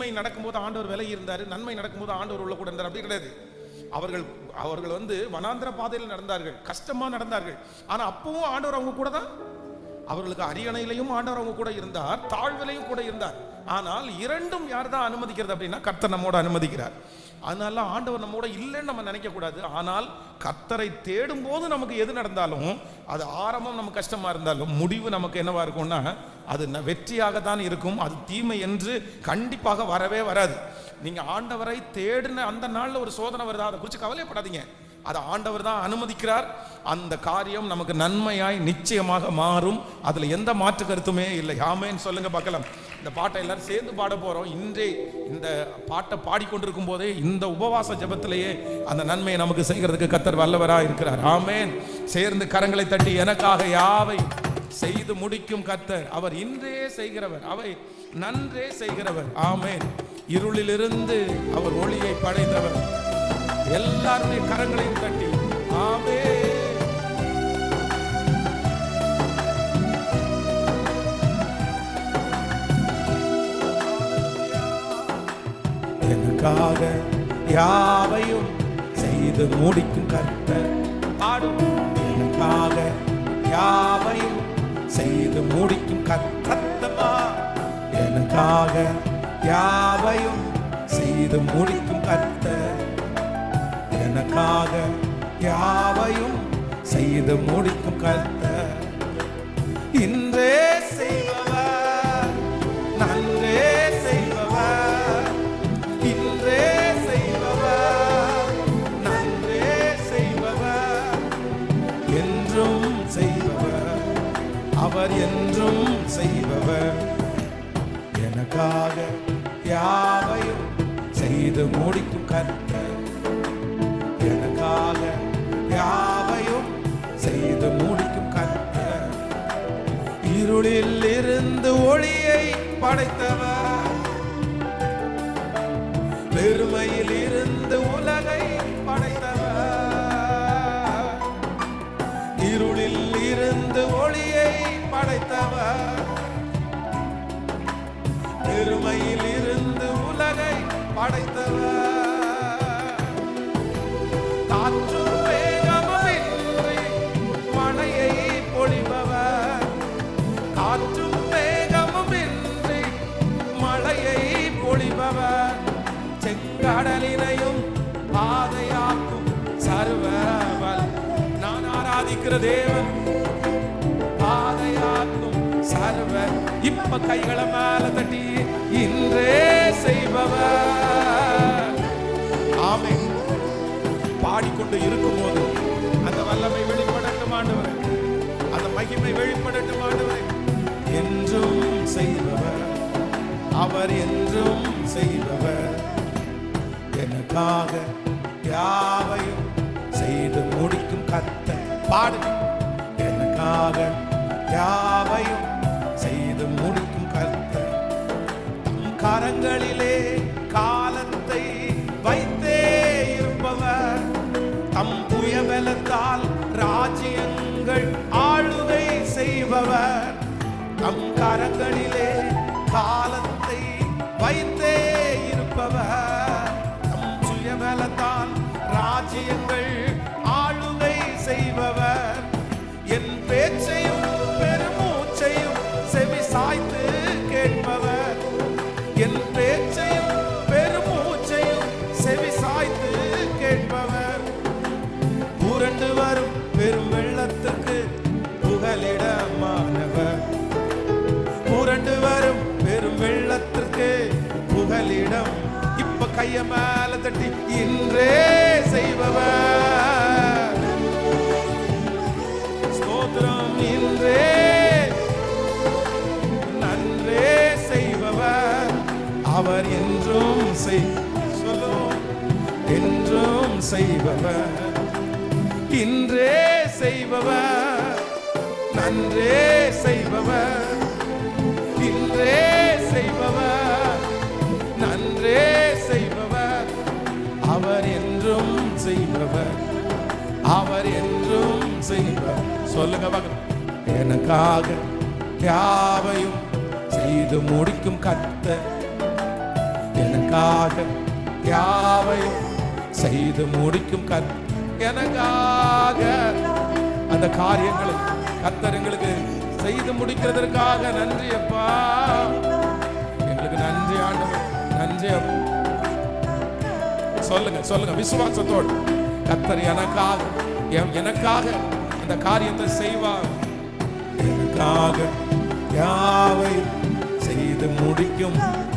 தீமை நடக்கும்போது ஆண்டவர் விலகி இருந்தார். நன்மை நடக்கும்போது ஆண்டவர் உள்ள கூட இருந்தார். அப்படி கிடையாது. அவர்கள் அவர்கள் வந்து வனாந்திர பாதையில் நடந்தார்கள். கஷ்டமாக நடந்தார்கள். ஆனால் அப்பவும் ஆண்டவர் அவங்க கூட தான் அவர்களுக்கு அரியணையிலையும் ஆண்டவர் அவங்க கூட இருந்தார் தாழ்விலையும் கூட இருந்தார். ஆனால் இரண்டும் யார் தான் அனுமதிக்கிறது அப்படின்னா கர்த்தர் நம்மோட அனுமதிக்கிறார். அதனால ஆண்டவர் நம்மோட இல்லைன்னு நம்ம நினைக்கக்கூடாது. ஆனால் கர்த்தரை தேடும் போது நமக்கு எது நடந்தாலும் அது ஆரம்பம் நமக்கு கஷ்டமாக இருந்தாலும் முடிவு நமக்கு என்னவா இருக்கும்னா அது வெற்றியாக தான் இருக்கும். அது தீமை என்று கண்டிப்பாக வரவே வராது. நீங்கள் ஆண்டவரை தேடின அந்த நாளில் ஒரு சோதனை வருதா? அதை குறித்து கவலைப்படாதீங்க. அதை ஆண்டவர் தான் அனுமதிக்கிறார். அந்த காரியம் நமக்கு நன்மையாய் நிச்சயமாக மாறும். அதில் எந்த மாற்று கருத்துமே இல்லை. யாமேன்னு சொல்லுங்க பார்க்கலாம். இந்த பாட்டை எல்லாரும் சேர்ந்து பாட போகிறோம் இன்றே இந்த பாட்டை பாடிக்கொண்டிருக்கும் போதே இந்த உபவாச ஜபத்திலேயே அந்த நன்மையை நமக்கு செய்கிறதுக்கு கத்தர் வல்லவராக இருக்கிறார். ஆமேன். சேர்ந்து கரங்களை தட்டி எனக்காக யாவை செய்து முடிக்கும் கத்தர்? அவர் இன்றே செய்கிறவர். அவை நன்றே செய்கிறவர். ஆமேன். இருளிலிருந்து அவர் ஒளியை படைத்தவர். எல்லாருடைய கரங்களையும் தட்டி ஆமே. எனக்காக யாவையும் செய்து முடிக்கும் கர்த்தர் பாடும். எனக்காக யாவையும் செய்து முடிக்கும் கர்த்தத்தமா எனக்காக யாவையும் செய்து முடிக்கும் கர்த்தர் எனக்காக யாவையும் செய்து முடிக்கும் கருத்த இன்றே செய்பவர் நன்றே செய்பவர் இன்றே செய்பவர் நன்றே செய்பவர். என்றும் செய்பவர் அவர் என்றும் செய்பவர். எனக்காக யாவையும் செய்து முடிக்கும் கருத்த எனக்காக யாவையும் செய்து முடிக்கும் கர்த்தர் இருளில் இருந்து ஒளியை படைத்தவர். பெருமையில் இருந்து உலகை படைத்தவர். இருளில் இருந்து ஒளியை படைத்தவர். பெருமையில் இருந்து உலகை படைத்தவர். செங்கடலினையும் பாதையாக்கும் சர்வவல். நான் ஆராதிக்கிற தேவன் பாதையாக்கும் சர்வ. இப்ப கைகளை மேல தட்டி இன்றே செய்பவர். ஆமை பாடிக்கொண்டு இருக்கும்போது அந்த வல்லமை வெளிப்படட்டும் ஆண்டவரே. அந்த மகிமை வெளிப்படட்டும் ஆண்டவரே. என்றும் செய்பவர். அவர் என்றும் செய்பவர். எனக்காக யாவையும் செய்து முடிக்கும் கத்த பாடு எனக்காக யாவையும் செய்து முடிக்கும் கத்த தம் கரங்களிலே காலத்தை வைத்தே இருப்பவர். தம் புயபலத்தால் ராஜ்யங்கள் ஆளுகை செய்பவர். தம் கரங்களிலே கால என் பேச்சையும் பெருமூச்சையும் செவி சாய்த்து கேட்பவர். புரண்டு வரும் பெரும் வெள்ளத்துக்கு புகலிடமானவர். புரண்டு வரும் பெரும் வெள்ளத்திற்கு புகலிடம். இப்ப கைய மேல தட்டி இன்றே செய்பவர். என்றும் செய் சொல்லும் என்றும் செய்பவர். இன்றே செய்பவர். நன்றே செய்பவர். இன்றே செய்பவர். நன்றே செய்பவர். அவர் என்றும் செய்பவர். அவர் என்றும் செய்பவர். சொல்லுங்க பார்க்கலாம் எனக்காக யாவையும் செய்து முடிக்கும் கத்த எனக்காக யாவை செய்து முடிக்கும் கர் எனக்காக? அந்த காரியங்களை கத்தர் எங்களுக்கு செய்து முடிக்கிறதற்காக நன்றி அப்பா. எங்களுக்கு நன்றி ஆண்டவர் நன்றி சொல்லுங்க சொல்லுங்க விசுவாசத்தோடு. கத்தர் எனக்காக என்- எனக்காக அந்த காரியத்தை செய்வார். எனக்காக யாவை செய்து முடிக்கும்